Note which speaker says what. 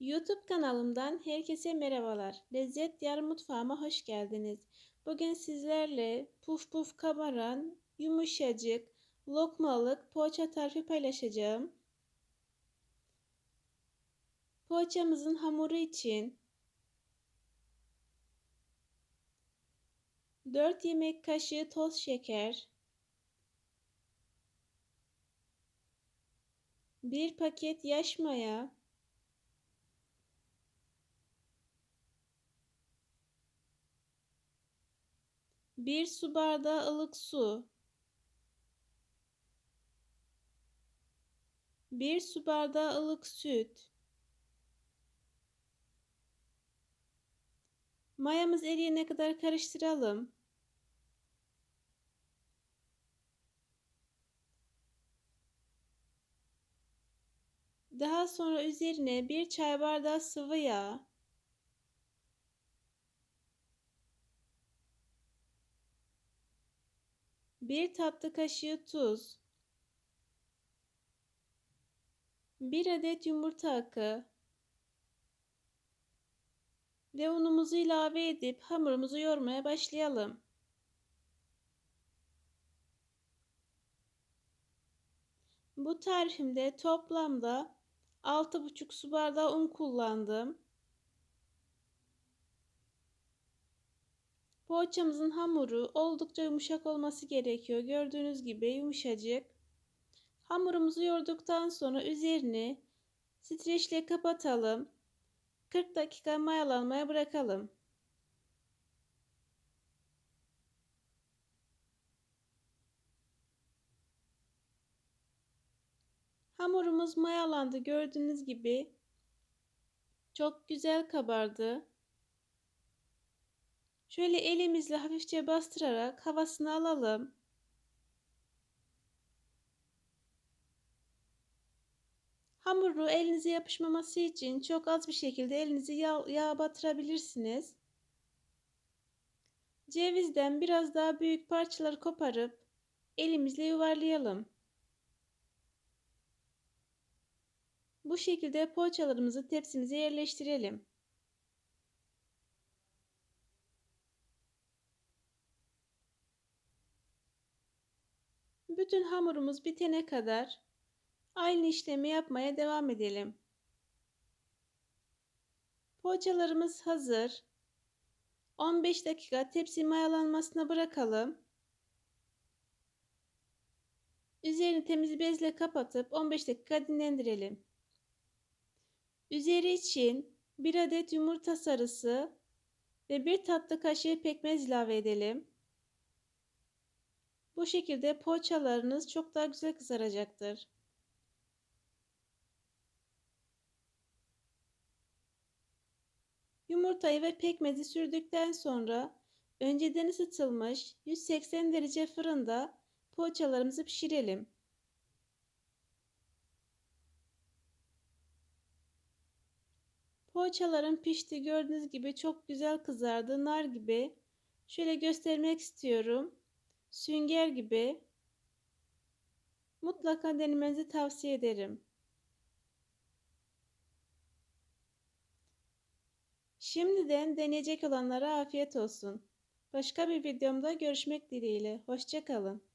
Speaker 1: YouTube kanalımdan herkese merhabalar. Lezzet Diyar Mutfağıma hoş geldiniz. Bugün sizlerle puf puf kabaran, yumuşacık, lokmalık poğaça tarifi paylaşacağım. Poğaçamızın hamuru için 4 yemek kaşığı toz şeker, 1 paket yaş maya, Bir su bardağı ılık su. Bir su bardağı ılık süt. Mayamız eriyene kadar karıştıralım. Daha sonra üzerine bir çay bardağı sıvı yağ, bir tatlı kaşığı tuz, bir adet yumurta akı ve unumuzu ilave edip hamurumuzu yoğurmaya başlayalım. Bu tarifimde toplamda 6,5 su bardağı un kullandım. Poğaçamızın hamuru oldukça yumuşak olması gerekiyor. Gördüğünüz gibi yumuşacık. Hamurumuzu yoğurduktan sonra üzerini streçle kapatalım. 40 dakika mayalanmaya bırakalım. Hamurumuz mayalandı gördüğünüz gibi. Çok güzel kabardı. Şöyle elimizle hafifçe bastırarak havasını alalım. Hamuru elinize yapışmaması için çok az bir şekilde elinizi yağ, yağ batırabilirsiniz. Cevizden biraz daha büyük parçalar koparıp elimizle yuvarlayalım. Bu şekilde poğaçalarımızı tepsimize yerleştirelim. Bütün hamurumuz bitene kadar aynı işlemi yapmaya devam edelim. Poğaçalarımız hazır. 15 dakika tepsi mayalanmasına bırakalım. Üzerini temiz bezle kapatıp 15 dakika dinlendirelim. Üzeri için 1 adet yumurta sarısı ve 1 tatlı kaşığı pekmez ilave edelim. Bu şekilde poğaçalarınız çok daha güzel kızaracaktır. Yumurtayı ve pekmezi sürdükten sonra önceden ısıtılmış 180 derece fırında poğaçalarımızı pişirelim. Poğaçaların pişti gördüğünüz gibi çok güzel kızardı nar gibi. Şöyle göstermek istiyorum sünger gibi mutlaka denemenizi tavsiye ederim. Şimdiden deneyecek olanlara afiyet olsun. Başka bir videomda görüşmek dileğiyle. Hoşçakalın.